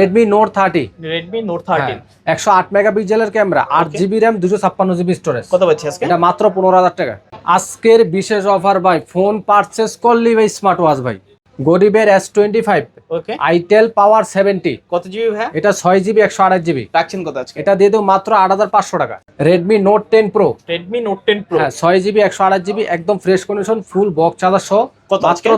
Redmi note thirty Redmi note thirty একশো আট মেগাপিক্সেলের ক্যামেরা আট. জিবি র্যাম দুশো ছাপ্পান্ন জিবি স্টোরেজ কত পাচ্ছি আজকে? এটা মাত্র পনেরো হাজার টাকা। আজকের বিশেষ অফার ভাই ফোন পারচেস করলি ভাই স্মার্ট ওয়াচ ভাই। গরিবের S twenty five okay itel power seventy কত জিবি ভাই? এটা ছয় জিবি একশো আঠাশ জিবি। রাখছেন কত আজকে? এটা দিয়ে দেবো মাত্র আট হাজার পাঁচশো টাকা। Redmi note ten pro Redmi note ten pro হ্যাঁ ছয় জিবি একশো আঠাশ জিবি একদম fresh condition full box charger সহ। মাত্র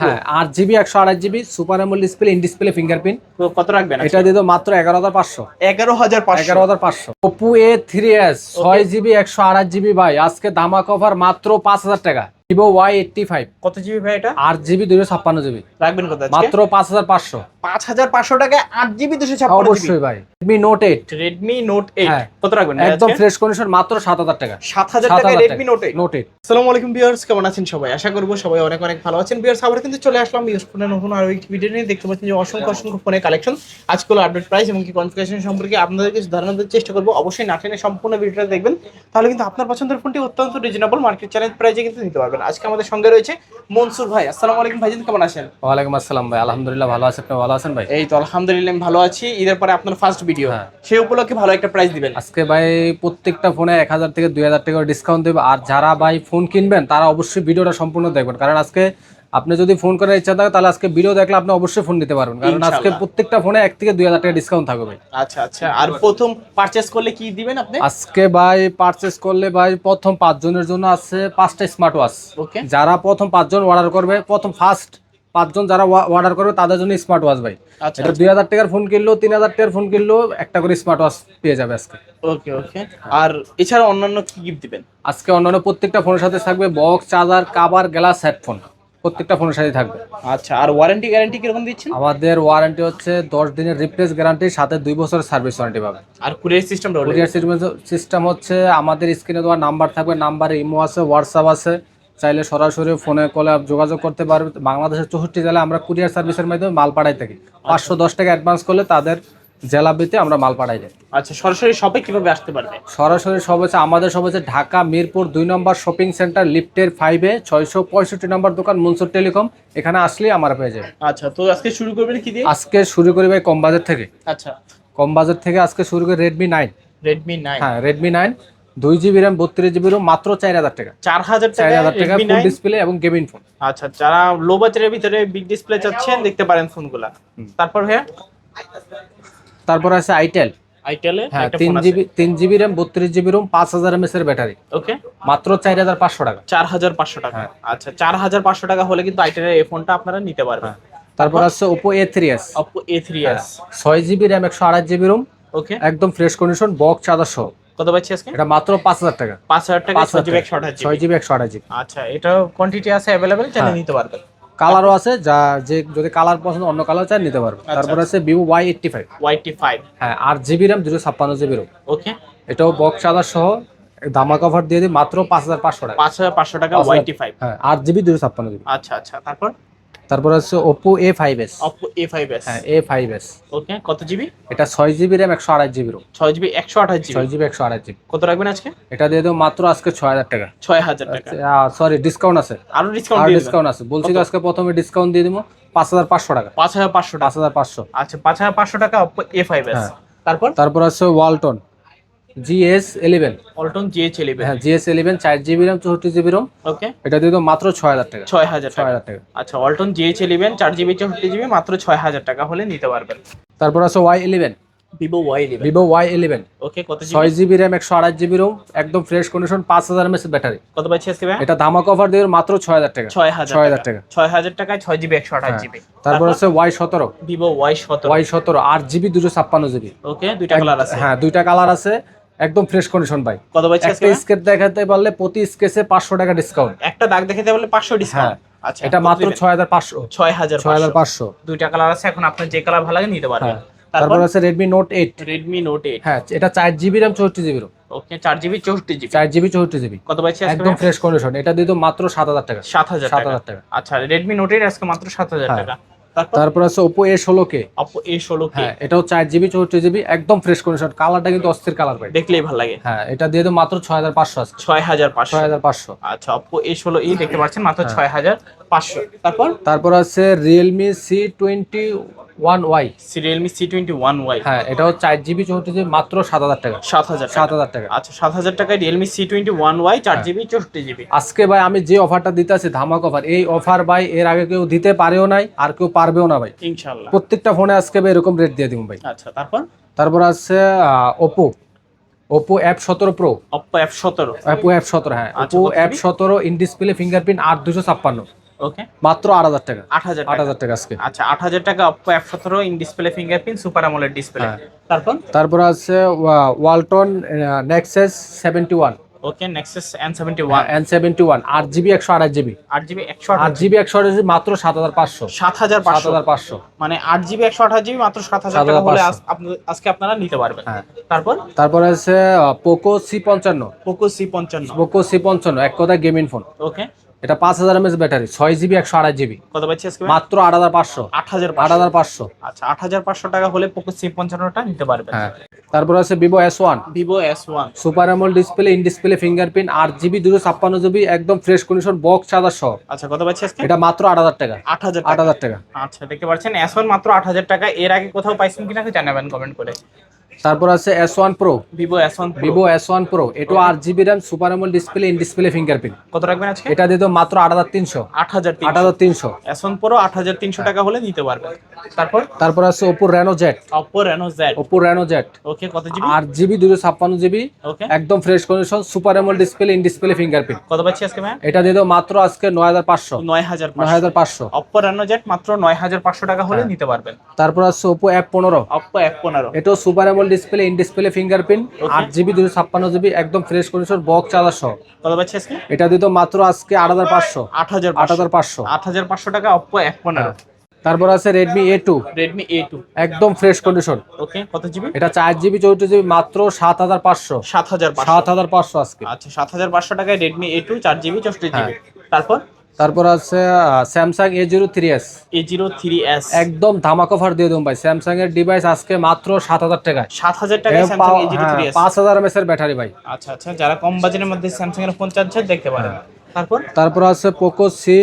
হ্যাঁ জিবি একশো আঠাশ GB super AMOLED display in display fingerprint কত রাখবেন এটা দিয়ে দেবো মাত্র জিবি একশো আঠাশ জিবি ভাই। আজকে দামা কভার মাত্র পাঁচ হাজার টাকা। Vivo Y eighty five. কত জিবি ভাই এটা? আট জিবি দুশো ছাপ্পান্ন জিবি। রাখবেন কোথায় মাত্র পাঁচ হাজার পাঁচশো। পাঁচ হাজার পাঁচশো টাকায় আট জিবি দুশো ছাপ্পান্ন অবশ্যই ভাই। Redmi note eight Redmi note eight. কত রাখবেন একদম ফ্রেশ কন্ডিশন মাত্র সাত হাজার টাকা। সাত হাজার সাত Redmi note eight note eight আসসালামু আলাইকুম ভিউয়ার্স কেমন আছেন সবাই? আশা করব সবাই অনেক অনেক ভালো আছেন। ভিউয়ার্স আবার কিন্তু চলে আসলাম ইউজ ফোনের নতুন আরও একটি ভিডিও নিয়ে। দেখতে পাচ্ছেন যে অসংখ্য অসংখ্য ফোনের কালেকশন আজকাল আপডেট প্রাইস এবং কি কনফিগারেশন সম্পর্কে আপনাদের কিছু ধারণা দেওয়ার চেষ্টা করব। অবশ্যই না টেনে সম্পূর্ণ ভিডিওটা দেখবেন। তাহলে কিন্তু আপনার পছন্দের ফোনটি অত্যন্ত রিজনেবল মার্কেট চ্যালেঞ্জ প্রাইসে কিন্তু নিতে পারবেন। আজকে আমাদের সঙ্গে রয়েছে মনসুর ভাই। আসসালামু আলাইকুম ভাইজান কেমন আছেন? ওয়ালাইকুম আসসালাম ভাই। আলহামদুলিল্লাহ ভালো আছেন আপনি ভালো আছেন ভাই। এই তো আলহামদুলিল্লাহ আমি ভালো আছি। ঈদের পরে আপনার ফার্স্ট ভিডিও। সেই উপলক্ষে ভালো একটা প্রাইস দিবেন। আজকে ভাই প্রত্যেকটা ফোনে এক হাজার থেকে দুই হাজার টাকা ডিসকাউন্ট দেবে। আর যারা ভাই ফোন কিনবেন তারা অবশ্যই ভিডিওটা সম্পূর্ণ দেখবেন। কারণ আজকে আপনি যদি ফোন করার ইচ্ছা থাকে তাহলে আজকে ভিডিও দেখলে আপনি অবশ্যই ফোন নিতে পারবেন। কারণ আজকে প্রত্যেকটা ফোনে এক থেকে দুই হাজার টাকা ডিসকাউন্ট থাকবে আচ্ছা আচ্ছা। আর প্রথম পারচেস করলে কি দিবেন আপনি? আজকে ভাই পারচেস করলে ভাই প্রথম পাঁচজনের জন্য আছে পাঁচটা স্মার্ট ওয়াচ ওকে যারা প্রথম পাঁচজন অর্ডার করবে প্রথম ফার্স্ট পাঁচজন যারা অর্ডার করবে তাদের জন্য স্মার্ট ওয়াচ ভাই। আচ্ছা এটা দুই হাজার টাকার ফোন কিনলেও তিন হাজার টাকার ফোন কিনলেও একটা করে স্মার্ট ওয়াচ পেয়ে যাবে আজকে। ওকে ওকে আর এছাড়া অন্যান্য কি গিফট দিবেন? আজকে অন্যান্য প্রত্যেকটা ফোনের সাথে থাকবে box charger cover glass headphone প্রত্যেকটা ফোনের সাথে থাকবে। আচ্ছা আর ওয়ারেন্টি গ্যারান্টি কীরকম দিচ্ছেন? আমাদের ওয়ারেন্টি হচ্ছে দশ দিনের রিপ্লেস গ্যারান্টি সাথে দুই বছরের সার্ভিস ওয়ারেন্টি পাবে। আর কুরিয়ার সিস্টেমটা কুরিয়ার সিস্টেম হচ্ছে আমাদের স্ক্রিনে দেওয়া নাম্বার থাকবে নাম্বারে ইমো আছে হোয়াটসঅ্যাপ আছে। চাইলে সরাসরি ফোনে কলে যোগাযোগ করতে পারবে। বাংলাদেশের চৌষট্টি জেলায় আমরা কুরিয়ার সার্ভিসের মাধ্যমে মাল পাঠাই থাকি। পাঁচশো দশ টাকা অ্যাডভান্স করলে তাদের জেলাবিতে আমরা মাল পাঠাই যাই আচ্ছা সরাসরি শপে কীভাবে আসতে পারবে? সরাসরি সব হচ্ছে আমাদের সব হচ্ছে ঢাকা মিরপুর দুই নম্বর শপিং সেন্টার লিফটের ফাইভে ছয়শো পঁয়ষট্টি নম্বর দোকান মনসুর টেলিকম এখানে আসলেই আমার পেয়ে যাবে। আচ্ছা তো আজকে শুরু করবেন কি দিয়ে? আজকে শুরু করি ভাই কম বাজার থেকে। আচ্ছা। কম বাজার থেকে আজকে শুরু করি রেডমি নাইন রেডমি নাইন হ্যাঁ রেডমি নাইন দুই জিবি র্যাম বত্রিশ জিবি রোম মাত্র চার হাজার টাকা। চার হাজার চার হাজার টাকা ফুল ডিসপ্লে এবং গেমিং ফোন আচ্ছা যারা লো বাজারের ভিতরে বিগ ডিসপ্লে চাচ্ছেন দেখতে পারেন ফোনগুলা তারপর ভাইয়া? তারপর আছে আইটেল আইটেলে হ্যাঁ তিন জিবি তিন জিবি র্যাম বত্রিশ জিবি রোম পাঁচ হাজার এমএস এর ব্যাটারি ওকে মাত্র চার হাজার পাঁচশো টাকা। চার হাজার পাঁচশো টাকা। হ্যাঁ। আচ্ছা চার হাজার পাঁচশো টাকা হলে কিন্তু আইটেলের এই ফোনটা আপনারা নিতে পারবেন। তারপর আছে Oppo A three S Oppo A three S ছয় জিবি র্যাম একশো আড়াই জিবি রোম ওকে একদম ফ্রেশ কন্ডিশন বক্স চার্জার সহ। কত পাচ্ছি আজকে? এটা মাত্র পাঁচ হাজার টাকা। পাঁচ হাজার টাকা পাঁচ ছয় হাজার জিবি টাকা। একশো আঠাশ ছয় জিবি জিবি একশো আঠাশ জিবি। আচ্ছা এটা কোয়ান্টিটি আছে অ্যাভেলেবেল চাইলে হ্যাঁ। নিতে পারবেন। কালারও আছে যা যে যদি কালার পছন্দ অন্য কালার চাই নিতে পারবে আচ্ছা, তারপর আছে ভিভো ওয়াই এইটটি ফাইভ ওয়াইটি ফাইভ হ্যাঁ আট জিবি র্যাম দুশো ছাপ্পান্ন জিবি রোম ওকে এটাও বক্স চার্জার সহ দামা কভার দিয়ে দিই মাত্র পাঁচ হাজার পাঁচশো টাকা। পাঁচ হাজার পাঁচশো টাকা ওয়াইটি ফাইভ হ্যাঁ আট জিবি দুশো ছাপ্পান্ন জিবি। আচ্ছা আচ্ছা তারপর? তারপর আছে অপো এ ফাইভ এস হ্যাঁ এ ফাইভ এস ওকে কত জিবি? এটা ছয় জিবি র্যাম একশো আঠাশ জিবি রোম। ছয় জিবি একশো আঠাশ জিবি। ছয় জিবি একশো আঠাশ জিবি। কত রাখবেন আজকে? এটা দিয়ে দেবো মাত্র আজকে ছয় হাজার টাকা। ছয় হাজার টাকা। সরি ডিসকাউন্ট আছে। আরও ডিসকাউন্ট আর দিবেন। ডিসকাউন্ট আছে। বলছি তো আজকে প্রথমে ডিসকাউন্ট দিয়ে দিব পাঁচ হাজার পাঁচশো টাকা। পাঁচ হাজার পাঁচশো পাঁচ টাকা হাজার পাঁচশো। আচ্ছা পাঁচ হাজার পাঁচশো টাকা অপো এ ফাইভ হ্যাঁ। তারপর? তারপর আছে Walton GS eleven Walton GA চলিবে হ্যাঁ জিএস ইলেভেন চার জিবি র্যাম চৌষট্টি জিবি রোম ওকে এটা দিয়ে দেবো মাত্র ছয় হাজার টাকা। ছয় হাজার ছয় হাজার টাকা। আচ্ছা অল্টন জিএইচ ইলেভেন চার জিবি চৌষট্টি জিবি মাত্র ছয় হাজার টাকা হলে নিতে পারবেন। তারপর আছে Y eleven. Vivo Y eleven. Vivo Y eleven. Okay কত ছয় জিবি র্যাম একশো আঠাশ জিবি রোম একদম ফ্রেশ কন্ডিশন পাঁচ হাজার এমএস ব্যাটারি কত পাচ্ছি আজকে এটা ধামা কভার দিয়ে মাত্র ছয় হাজার টাকা। ছয় হাজার ছয় হাজার টাকা। ছয় হাজার টাকায় ছয় জিবি একশো আঠাশ হ্যাঁ। জিবি তারপর আছে ওয়াই সতেরো। ভিভো ওয়াই সতেরো। ওয়াই সতেরো আট জিবি দুশো ছাপ্পান্ন জিবি। ওকে দুইটা কালার আছে। হ্যাঁ দুইটা কালার আছে। একদম ফ্রেশ কন্ডিশন ভাই। কত আজকে একটা ভাই? স্কেচ দেখাতে পারলে প্রতি স্কেচে পাঁচশো টাকা ডিসকাউন্ট একটা দাগ দেখাতে পারলে পাঁচশো ডিসকাউন্ট আচ্ছা এটা মাত্র ছয় হাজার পাঁচশো। ছয় হাজার ছয় হাজার পাঁচশো। দুইটা কালার আছে এখন আপনার যে কালার ভালো লাগে নিতে পারবেন। হ্যাঁ। তারপর? আছে Redmi note eight Redmi note eight হ্যাঁ এটা চার জিবি র্যাম চৌষট্টি জিবি রোম ওকে চার জিবি চৌষট্টি জিবি চার জিবি চৌষট্টি জিবি কত পাচ্ছি একদম ফ্রেশ কন্ডিশন এটা দিয়ে তো মাত্র সাত হাজার টাকা। সাত হাজার সাত টাকা। হাজার টাকা। আচ্ছা রেডমি নোট এইট আজকে মাত্র সাত হাজার হ্যাঁ। টাকা। তারপর? আছে ওপো এ ষোলো কে অপো এ ষোলো কে হ্যাঁ এটাও চার জিবি চৌষট্টি জিবি একদম ফ্রেশ কন্ডিশন কালারটা কিন্তু অস্থির কালার ভাই। দেখলেই ভালো লাগে। হ্যাঁ এটা দিয়ে তো মাত্র ছয় হাজার পাঁচশো আছে ছয় হাজার পাঁচশো। ছয় হাজার পাঁচশো। আচ্ছা অপো এ ষোলো ই দেখতে পাচ্ছেন মাত্র হ্যাঁ। ছয় হাজার পাঁচশো। তারপর? তারপর আছে Realme C twenty one Y. Realme C twenty one Y হ্যাঁ এটাও চার জিবি চৌষট্টি জিবি মাত্র সাত হাজার টাকা। সাত হাজার সাত হাজার টাকা। আচ্ছা সাত হাজার টাকায় Realme C twenty one Y চার হ্যাঁ। জিবি চৌষট্টি জিবি। আজকে ভাই আমি যে অফারটা দিতে আছি ধামাক অফার এই অফার ভাই এর আগে কেউ দিতে পারেও নাই আর কেউ পারবেও না ভাই। ইনশাল্লাহ প্রত্যেকটা ফোনে আজকে ভাই এরকম রেট দিয়ে দিব ভাই। আচ্ছা তারপর? তারপর আছে ওপো ওপো অ্যাপ সতেরো প্রো অপো এফ সতেরো। ওপো অ্যাপ সতেরো হ্যাঁ। আচ্ছা, ওপো কত অ্যাপ সতেরো ইন ডিসপ্লে ফিঙ্গারপ্রিন্ট আট দুশো ছাপ্পান্ন। ওকে মাত্র আট হাজার টাকা। আট হাজার আট হাজার টাকা আজকে। আচ্ছা আট হাজার টাকা অপো এফ সতেরো ইন ডিসপ্লে ফিঙ্গারপ্রিন্ট সুপার আমলের ডিসপ্লে। তারপর? তারপর আছে Walton Nexus seventy one okay Nexus N seventy one N seventy one আট জিবি একশো আঠাশ জিবি আট জিবি একশো আট জিবি একশো আঠাশ জিবি মাত্র সাত হাজার পাঁচশো। সাত হাজার সাত হাজার পাঁচশো। মানে আট জিবি একশো আঠাশ জিবি মাত্র সাত হাজার 7,500 টাকা হলে আজকে আপনারা নিতে পারবেন। হ্যাঁ। তারপর? তারপরে আছে পোকো সি পঞ্চান্ন। পোকো সি পঞ্চান্ন। পোকো সি পঞ্চান্ন এক কথায় গেমিং ফোন ওকে এটা পাঁচ হাজার এমএস ব্যাটারি ছয় জিবি একশো আড়াই জিবি। কত পাচ্ছি আজকে মাত্র আট হাজার পাঁচশো। আট হাজার আট হাজার পাঁচশো। আচ্ছা আট হাজার পাঁচশো টাকা হলে পোকো সি পঞ্চান্নটা নিতে পারবে হ্যাঁ তারপর আছে Vivo S one Vivo S one super AMOLED display in display fingerprint আট জিবি দুশো ছাপ্পান্ন জিবি একদম ফ্রেশ কন্ডিশন বক্স চার্জার সহ। আচ্ছা কত পাচ্ছি আজকে? এটা মাত্র আট হাজার টাকা। আট হাজার আট হাজার টাকা। আচ্ছা দেখতে পাচ্ছেন এস ওয়ান মাত্র আট হাজার টাকা। এর আগে কোথাও পাইছেন কিনা জানাবেন কমেন্ট করে। তারপর আছে S one pro Vivo S one Vivo S one pro এটাও আট GB RAM super display in display fingerprint কত রাখবেন আজকে? এটা দিয়ে তো মাত্র আট হাজার তিনশো। আট হাজার আট হাজার তিনশো। এস ওয়ান প্রো আট হাজার তিনশো টাকা হলে নিতে পারবেন। তারপর? তারপর আছে Oppo Reno Z Oppo Reno Z Oppo Reno Z okay কত জিবি? আট জিবি দুশো ছাপ্পান্ন জিবি। ওকে একদম fresh condition super AMOLED display in display fingerprint কত পাচ্ছি আজকে ম্যাম এটা দিয়ে তো মাত্র আজকে নয় হাজার পাঁচশো। নয় হাজার নয় হাজার পাঁচশো। রেনো জেড মাত্র নয় হাজার পাঁচশো টাকা হলে হ্যাঁ। নিতে পারবেন। তারপর আছে ওপো অ্যাপ পনেরো। অপো এফ পনেরো। এটাও super display in display fingerprint. আট জিবি দুশো ছাপ্পান্ন জিবি একদম ফ্রেশ কন্ডিশন বক্স চার্জার সহ কত পাচ্ছি আজকে? এটা দিয়ে তো মাত্র আজকে আট হাজার পাঁচশো। আট হাজার আট হাজার পাঁচশো। আট হাজার পাঁচশো টাকা অপো এফ পনেরো। তারপর আছে Redmi A two Redmi A two একদম ফ্রেশ কন্ডিশন ওকে কত জিবি এটা চার জিবি চৌত্রিশ জিবি মাত্র সাত হাজার পাঁচশো। সাত হাজার সাত হাজার পাঁচশো আজকে। আচ্ছা সাত হাজার পাঁচশো টাকায় রেডমি এ টু চার জিবি চৌষট্টি জিবি তারপর? তারপর আছে Samsung A zero three S A zero three S একদম ধামাক অফার দিয়ে দেবো ভাই। স্যামসাং এর ডিভাইস আজকে মাত্র সাত হাজার টাকায়। সাত হাজার টাকায় হ্যাঁ, পাঁচ হাজার এমএস এর ব্যাটারি ভাই। আচ্ছা আচ্ছা যারা কম বাজেটের মধ্যে স্যামসাং এর ফোন চাচ্ছেন দেখতে পারেন। তারপর? তারপর আছে পোকো সি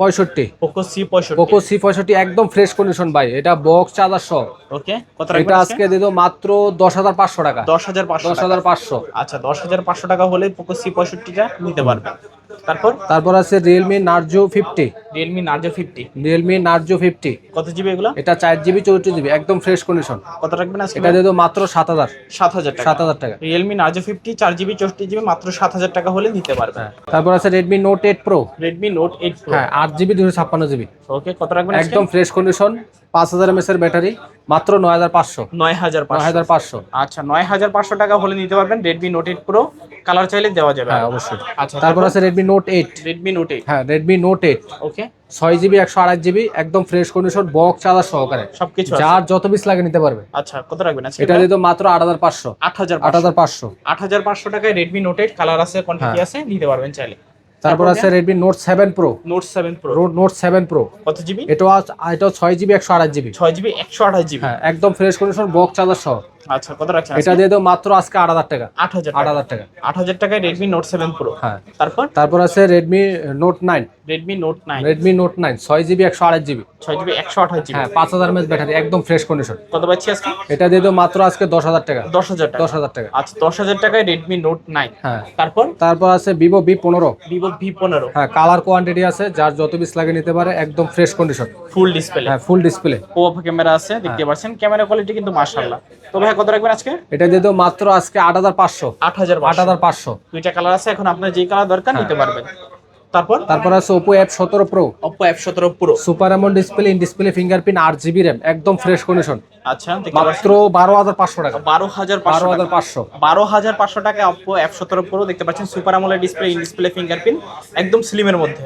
পঁয়ষট্টি। পোকো সি পঁয়ষট্টি। পোকো সি পঁয়ষট্টি একদম ফ্রেশ কন্ডিশন ভাই। এটা বক্স চার্জার সহ। ওকে কত এটা আজকে? দিয়ে দেবো মাত্র দশ হাজার পাঁচশো টাকা। দশ হাজার পাঁচশো দশ হাজার পাঁচশো। আচ্ছা দশ হাজার পাঁচশো টাকা হলে পোকো সি পঁয়ষট্টিটা নিতে পারবেন। তারপর? তারপর আছে Realme Narzo fifty Realme Narzo fifty Realme Narzo fifty কত জিবি এগুলো? এটা চার জিবি চৌত্রিশ জিবি একদম ফ্রেশ কন্ডিশন কত রাখবেন আজকে? এটা দিয়ে দেবো মাত্র সাত হাজার। সাত হাজার টাকা। সাত হাজার টাকা। রিয়েলমি নার্জো ফিফটি চার জিবি চৌষট্টি জিবি মাত্র সাত হাজার টাকা হলে নিতে পারবেন। তারপর আছে Redmi note eight pro Redmi note eight হ্যাঁ আট জিবি দুশো ছাপ্পান্ন জিবি ওকে কত রাখবেন একদম ফ্রেশ কন্ডিশন পাঁচ হাজার এমএস এর ব্যাটারি মাত্র নয় হাজার পাঁচশো। নয় হাজার নয় হাজার পাঁচশো। আচ্ছা নয় হাজার পাঁচশো টাকা হলে নিতে পারবেন Redmi note eight pro colour চাইলে দেওয়া যাবে। হ্যাঁ অবশ্যই। আচ্ছা তারপর আছে Redmi note eight Redmi note eight হ্যাঁ রেডমি নোট এইট ওকে ছয় জিবি একশো আড়াই জিবি একদম ফ্রেশ কন্ডিশন বক্স চার্জার সহকারে। সবকিছু যার যত পিস লাগে নিতে পারবে। আচ্ছা কত রাখবেন আজকে? এটা দিয়ে মাত্র আট হাজার পাঁচশো। আট হাজার আট হাজার পাঁচশো। আট হাজার পাঁচশো টাকায় রেডমি নোট এইট কালার আছে কোয়ান্টিটি হ্যাঁ। আছে নিতে পারবেন চাইলে। তারপর আছে Redmi Note 7 Pro Note 7 Pro Note 7 Pro কত জিবি আজ- এটাও ছয় জিবি একশো আড়াই জিবি 6 জিবি একশো আঠাশ জিবি হ্যাঁ একদম ফ্রেশ কন্ডিশন বক্স চার্জার সহ। আচ্ছা কত রাখছেন এটা দিয়ে তো মাত্র আজকে আট হাজার টাকা। টাকা। আট হাজার টাকায় রেডমি নোট সেভেন প্রো হ্যাঁ। তারপর? তারপর আছে জিবি ছয় জিবি একশো আঠাশ জিবি হ্যাঁ ব্যাটারি একদম ফ্রেশ কন্ডিশন কত পাচ্ছি আজকে? এটা দিয়ে তো মাত্র আজকে দশ হাজার টাকা। দশ হাজার টাকা। আচ্ছা দশ হাজার টাকায় রেডমি নোট নাইন হ্যাঁ। তারপর? তারপর আছে ভিভো বি পনেরো। ভিভো ভি পনেরো। হ্যাঁ কালার কোয়ান্টিটি আছে যার যত পিস লাগে নিতে পারে একদম ফ্রেশ কন্ডিশন ফুল ডিসপ্লে হ্যাঁ ফুল ডিসপ্লে ওপো ক্যামেরা আছে দেখতে পাচ্ছেন। ক্যামেরা কোয়ালিটি কিন্তু মাশাআল্লাহ। তো ভাই কত রাখবেন আজকে? এটা দিয়ে তো মাত্র আজকে আট হাজার পাঁচশো। আট হাজার আট হাজার পাঁচশো। দুইটা কালার আছে এখন আপনার যেই কালার দরকার নিতে পারবেন। তারপর? তারপর আছে সতেরো প্রো অপো এফ সতেরো প্রো সুপার এমন ডিসপ্লে ইন ডিসপ্লে ফিঙ্গারপ্রিন্ট আট জিবি র্যাম একদম ফ্রেশ কন্ডিশন আচ্ছা মাত্র পাঁচশো টাকা। বারো হাজার বারো পাঁচশো হাজার পাঁচশো। বারো হাজার পাঁচশো টাকা প্রো দেখতে পাচ্ছেন সুপার আমলের ডিসপ্লে ইন ডিসপ্লে ফিঙ্গারপ্রিন্ট একদম স্লিমের মধ্যে।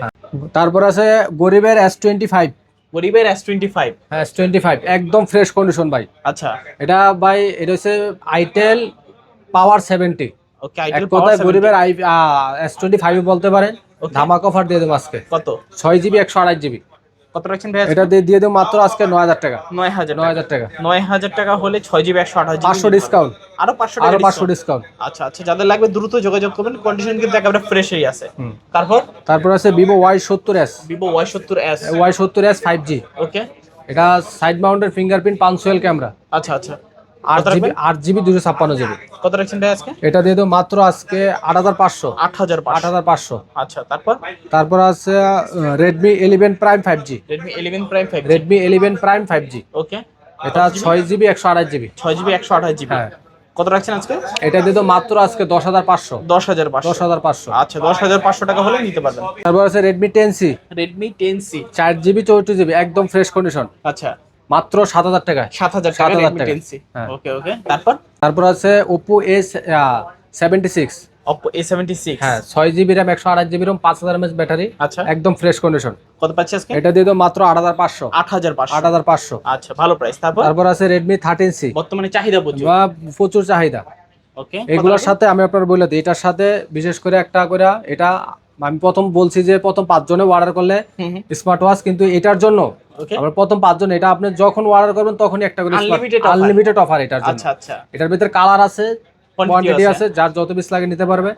তারপর আছে গরিবের এস টোয়েন্টি ফাইভ গরিবের এস টোয়েন্টি ফাইভ হ্যাঁ এস টোয়েন্টি ফাইভ একদম ফ্রেশ কন্ডিশন ভাই। আচ্ছা। এটা ভাই এটা হচ্ছে আইটেল পাওয়ার সেভেন্টি ওকে গরিবের বলতে পারেন. ধামাক অফার দিয়ে দেবো আজকে। কত? ছয় জিবি একশো আড়াই জিবি কত রাখছেন ভাই এটা দিয়ে দিয়ে দেবো মাত্র আজকে নয় হাজার টাকা। টাকা। নয় হাজার টাকা। হলে জিবি ডিসকাউন্ট আরও। ডিসকাউন্ট আচ্ছা আচ্ছা যাদের লাগবে দ্রুত যোগাযোগ করবেন। কন্ডিশন কিন্তু একেবারে ফ্রেশই আছে। তারপর? তারপর আছে ওকে এটা সাইড ফিঙ্গারপ্রিন্ট পাঁচশো এল ক্যামেরা। আচ্ছা আচ্ছা। আট জিবি রাখবেন? আট জিবি দুশো ছাপ্পান্ন জিবি। কত রাখছেন ভাই আজকে? এটা দিয়ে দেবো মাত্র আজকে আট হাজার পাঁচশো। আট হাজার আট হাজার পাঁচশো। আচ্ছা তারপর? তারপর আছে Redmi eleven prime five G Redmi eleven prime five Redmi eleven prime five G okay এটা ছয় জিবি একশো আঠাশ জিবি। ছয় জিবি একশো আঠাশ জিবি। হ্যাঁ। কত রাখছেন আজকে? এটা দিয়ে দেবো মাত্র আজকে দশ হাজার পাঁচশো। দশ হাজার দশ হাজার পাঁচশো। আচ্ছা দশ হাজার পাঁচশো টাকা হলে নিতে পারবেন। তারপর আছে Redmi ten C Redmi ten C চার জিবি জিবি একদম ফ্রেশ কন্ডিশন আচ্ছা। মাত্র সাত হাজার টাকায়। সাত হাজার টাকা 7,000 রেডমি টাকা। ওকে ওকে তারপর? তারপর আছে Oppo S seventy six A seventy six হ্যাঁ ছয় জিবি একশো আঠাশ জিবি র্যাম পাঁচ হাজার এমএস ব্যাটারি। আচ্ছা। একদম ফ্রেশ কন্ডিশন কত পাচ্ছি আজকে? এটা দিয়ে দেবো মাত্র আট হাজার পাঁচশো। আট হাজার পাঁচশো। আট হাজার পাঁচশো। আচ্ছা ভালো প্রাইস তারপর? তারপর আছে রেডমি থার্টিন সি বর্তমানে চাহিদা প্রচুর। প্রচুর চাহিদা। ওকে এগুলোর সাথে আমি আপনার বলে দিই এটার সাথে বিশেষ করে একটা করে এটা আমি প্রথম বলছি যে প্রথম পাঁচজনে অর্ডার করলে স্মার্ট ওয়াচ কিন্তু এটার জন্য আমরা প্রথম পাঁচজন এটা আপনি যখন অর্ডার করবেন তখনই একটা করে আনলিমিটেড অফার এটার জন্য। আচ্ছা আচ্ছা। এটার ভিতরে কালার আছে কোয়ান্টিটি আছে। আছে যার যত পিস লাগে নিতে পারবে।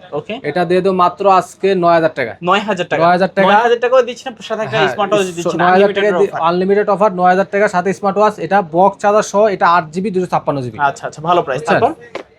এটা দিয়ে দেবো মাত্র আজকে নয় হাজার টাকা। নয় হাজার টাকা। 9,000 টাকা। নয় হাজার টাকাও দিচ্ছেন সাথে একটা স্মার্ট ওয়াচ দিচ্ছেন নয় হাজার টাকা আনলিমিটেড অফার নয় হাজার টাকা সাথে স্মার্ট ওয়াচ এটা বক্স চার্জার সহ এটা আট জিবি দুশো ছাপ্পান্ন জিবি আচ্ছা আচ্ছা ভালো প্রাইস তারপর?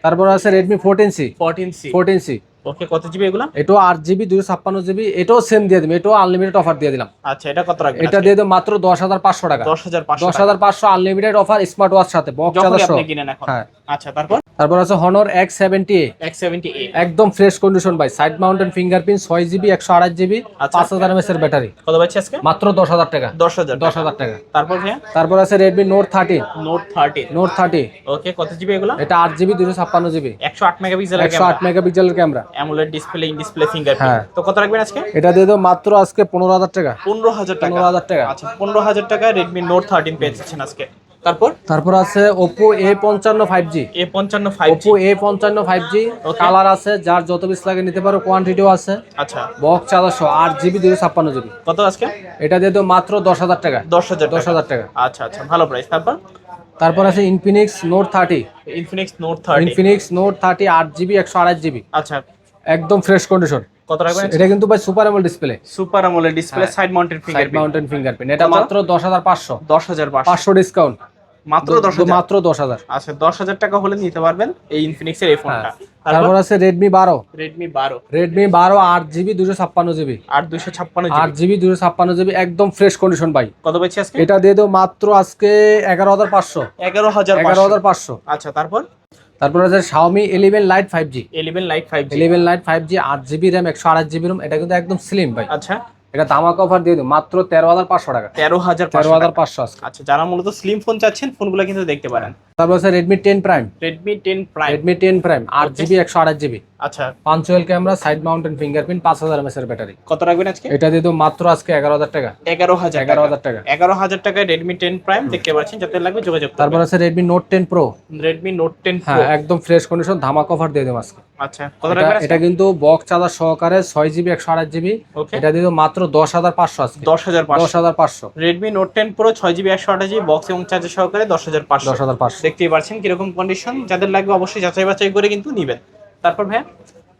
তারপর আছে Redmi fourteen C fourteen C fourteen C okay কত জিবি এগুলা? এটাও আট জিবি দুশো ছাপ্পান্ন জিবি এটাও সেম দিয়ে দিলাম এটাও আনলিমিটেড অফার দিয়ে দিলাম। আচ্ছা এটা কত রাখবেন? এটা দিয়ে দেবো মাত্র দশ হাজার পাঁচশো টাকা। দশ হাজার পাঁচশো দশ হাজার পাঁচশো আনলিমিটেড অফার স্মার্ট ওয়াচ সাথে বক্স চার্জার কিনেন এখন। হ্যাঁ। আচ্ছা তারপর? তারপর আছে Honor X seventy X seventy একদম ফ্রেশ কন্ডিশন ভাই। সাইড মাউন্টেন ফিঙ্গারপ্রিন্ট ছয় জিবি একশো আঠাশ জিবি আচ্ছা। পাঁচ হাজার এমএস এর ব্যাটারি কত পাচ্ছি আজকে? মাত্র দশ হাজার টাকা। দশ হাজার দশ হাজার টাকা। তারপর তারপর আছে Redmi note thirty note thirteen note thirty okay কত জিবি এগুলা? এটা আট জিবি দুশো ছাপ্পান্ন জিবি একশো আট মেগাপিক্সেলের একশো আট মেগাপিক্সেলের camera AMOLED display in display finger হ্যাঁ। তো কত রাখবেন আজকে? এটা দিয়ে দেবো মাত্র আজকে পনেরো হাজার টাকা। পনেরো হাজার টাকা। পনেরো হাজার টাকা। আচ্ছা পনেরো হাজার টাকা রেডমি নোট থার্টিন পেয়ে যাচ্ছেন আজকে। তারপর? তারপর আছে পঞ্চান্ন ফাইভ ওপো এ পঞ্চান্ন ফাইভ জি Okay. কালার আছে যার যত পিস লাগে নিতে পারো কোয়ান্টিটিও আছে। আচ্ছা। বক্স চার্জার আট জিবি দুশো ছাপ্পান্ন জিবি কত আজকে? এটা দিয়ে দেবো মাত্র দশ হাজার টাকা। দশ হাজার দশ হাজার টাকা। আচ্ছা আচ্ছা ভালো প্রাইস তারপর? তারপর আছে Infinix note thirty Infinix note thirty Infinix note thirty আট জিবি একশো আড়াই জিবি আচ্ছা। একদম ফ্রেশ কন্ডিশন কত রাখবেন? এটা কিন্তু ভাই super display super display side mounted side fingerprint mounted fingerprint এটা মাত্র দশ হাজার পাঁচশো। দশ হাজার পাঁচশো। পাঁচশো ডিসকাউন্ট মাত্র দশ হাজার? মাত্র দশ হাজার। আচ্ছা দশ হাজার টাকা হলে নিতে পারবেন এই ইনফিনিক্সের এই ফোনটা হ্যাঁ। তারপর? আছে দুশো ছাপ্পান্ন জিবি। আট দুশো ছাপ্পান্ন আট জিবি দুশো ছাপ্পান্ন জিবি একদম ফ্রেশ কন্ডিশন ভাই। কত পাচ্ছি আজকে? এটা দিয়ে দেবো মাত্র আজকে এগারো হাজার পাঁচশো। এগারো হাজার এগারো হাজার পাঁচশো। আচ্ছা তারপর? তারপর আছে lite five G eleven lite five G আট জিবি র্যাম একশো আঠাশ জিবি রুম এটা কিন্তু একদম স্লিম ভাই। আচ্ছা। এটা দামাক অফার দিয়ে দিই মাত্র তেরো হাজার পাঁচশো টাকা। তেরো হাজার তেরো হাজার পাঁচশো আচ্ছা যারা মূলত স্লিম ফোন চাচ্ছেন ফোনগুলো কিন্তু দেখতে পারেন। তারপর আছে Redmi ten prime Redmi ten prime Redmi ten prime আট জিবি একশো আঠাশ জিবি আচ্ছা। পাঁচশোয়েল ক্যামেরা সাইড মাউন্টেন ফিঙ্গারপ্রিন্ট পাঁচ হাজার এমএস এর ব্যাটারি। কত রাখবেন আজকে? এটা দিয়ে মাত্র আজকে এগারো হাজার টাকা। এগারো হাজার এগারো হাজার টাকা। এগারো হাজার টাকায় রেডমি টেন প্রাইম দেখতে পাচ্ছেন যাতে লাগবে যোগাযোগ তারপর আছে Redmi note ten pro Redmi note ten হ্যাঁ একদম ফ্রেশ কন্ডিশন ধামাক অফার দিয়ে দেবো আজকে। আচ্ছা এটা- কিন্তু বক্স চার্জার সহকারে ছয় জিবি একশো আঠাশ জিবি এটা দিয়ে মাত্র দশ হাজার পাঁচশো আজকে। দশ হাজার দশ হাজার পাঁচশো। রেডমি নোট টেন প্রো ছয় জিবি একশো আঠাশ জিবি বক্স এবং চার্জার সহকারে দশ হাজার পাঁচশো। দশ হাজার পাঁচশো। দেখতেই পাচ্ছেন কীরকম কন্ডিশন যাদের লাগবে অবশ্যই যাচাই বাছাই করে কিন্তু নিবেন। তারপর ভাইয়া?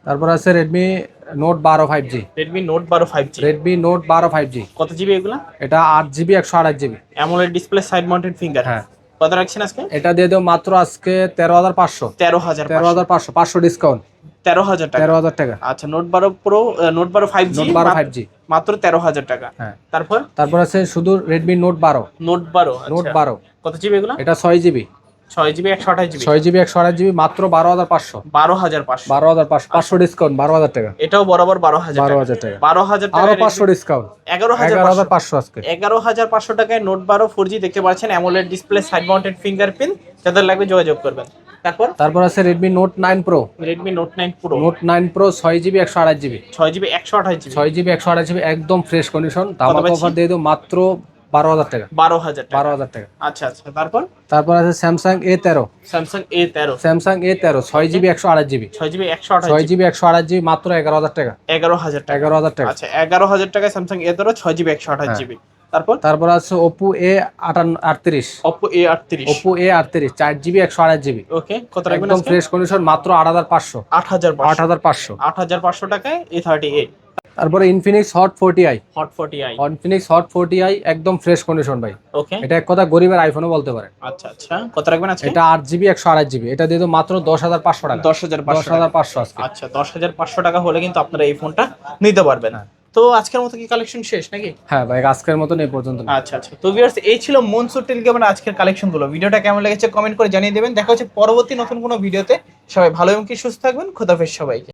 তারপর আছে রেডমি নোট বারো ফাইভ জি রেডমি নোট বারো ফাইভ জি রেডমি নোট বারো ফাইভ জি কত জিবি এগুলা? এটা আট জিবি একশো আঠাশ GB AMOLED display side mounted finger হ্যাঁ। কত রাখছেন আজকে? এটা দিয়ে দেবো মাত্র আজকে তেরো হাজার পাঁচশো। তেরো হাজার তেরো হাজার পাঁচশো পাঁচশো ডিসকাউন্ট তেরো হাজার টাকা। তেরো হাজার টাকা। আচ্ছা নোট বারো প্রো নোট বারো ফাইভ জি নোট বারো ফাইভ জি মাত্র তেরো হাজার টাকা। হ্যাঁ। তারপর? তারপর আছে শুধু রেডমি নোট বারো। নোট বারো নোট আচ্ছা। বারো। কত জিবি এগুলা? এটা ছয় জিবি ছয় জিবি একশো আঠাশ জিবি। ছয় জিবি একশো আঠাশ জিবি মাত্র বারো হাজার পাঁচশো। বারো হাজার পাঁচশো। বারো হাজার পাঁচশো পাঁচশো ডিসকাউন্ট বারো হাজার টাকা। এটাও বরাবর বারো হাজার বারো হাজার টাকা। বারো হাজার আরও পাঁচশো ডিসকাউন্ট এগারো হাজার হাজার পাঁচশো। আজকে। এগারো হাজার পাঁচশো টাকায় নোট বারো ফোর জি দেখতে পাচ্ছেন। AMOLED display side mounted fingerprint যাদের লাগবে যোগাযোগ করবেন। তারপর? তারপর আছে Redmi Note nine Pro Redmi Note nine Pro Note nine Pro ছয় জিবি একশো আঠাশ জিবি। ছয় জিবি একশো আঠাশ জিবি। ছয় জিবি একশো আঠাশ জিবি একদম ফ্রেশ কন্ডিশন অফার দিয়ে দেবো মাত্র বারো হাজার টাকা। বারো হাজার বারো হাজার টাকা। আচ্ছা আচ্ছা। তারপর? তারপর আছে স্যামসাং এ তেরো। স্যামসাং এ তেরো। স্যামসাং এ তেরো ছয় জিবি একশো আঠাশ জিবি। ছয় জিবি একশো আঠাশ ছয় জিবি। একশো আঠাশ জিবি মাত্র এগারো হাজার টাকা। এগারো হাজার টাকা। এগারো হাজার টাকা। আচ্ছা এগারো হাজার টাকায় স্যামসাং এ তেরো ছয় জিবি একশো আঠাশ হ্যাঁ। জিবি। তারপর? তারপর আছে ওপো এ আটান্ন আটত্রিশ। অপো এ আটত্রিশ। ওপো এ আটত্রিশ চার জিবি একশো আড়াই জিবি। ওকে কত রাখবেন একদম ফ্রেশ কন্ডিশন মাত্র আট হাজার পাঁচশো। আট হাজার আট হাজার পাঁচশো। আট হাজার পাঁচশো টাকায় এ থার্টি এ তারপরে Infinix Hot forty i Hot forty i Infinix Hot forty i একদম ফ্রেশ কন্ডিশন ভাই। ওকে এটা এক কথা গরিবের আইফোনও বলতে পারে। আচ্ছা আচ্ছা। কত রাখবেন আজকে? এটা আট জিবি একশো আড়াই জিবি এটা দিয়ে তো মাত্র দশ হাজার পাঁচশো টাকা। দশ হাজার দশ হাজার পাঁচশো আচ্ছা দশ হাজার পাঁচশো টাকা হলে কিন্তু আপনারা এই ফোনটা নিতে পারবেন। হ্যাঁ। তো আজকের মতো কি কালেকশন শেষ নাকি? হ্যাঁ ভাই আজকের মতন এই পর্যন্ত আচ্ছা আচ্ছা। তো ভিউয়ার্স এই ছিল মনসুর টেলিগ্রামের আজকের কালেকশনগুলো ভিডিওটা কেমন লেগেছে কমেন্ট করে জানিয়ে দেবেন। দেখা হচ্ছে পরবর্তী নতুন কোনো ভিডিওতে। সবাই ভালো এবং কি সুস্থ থাকবেন। খোদাফেজ সবাইকে।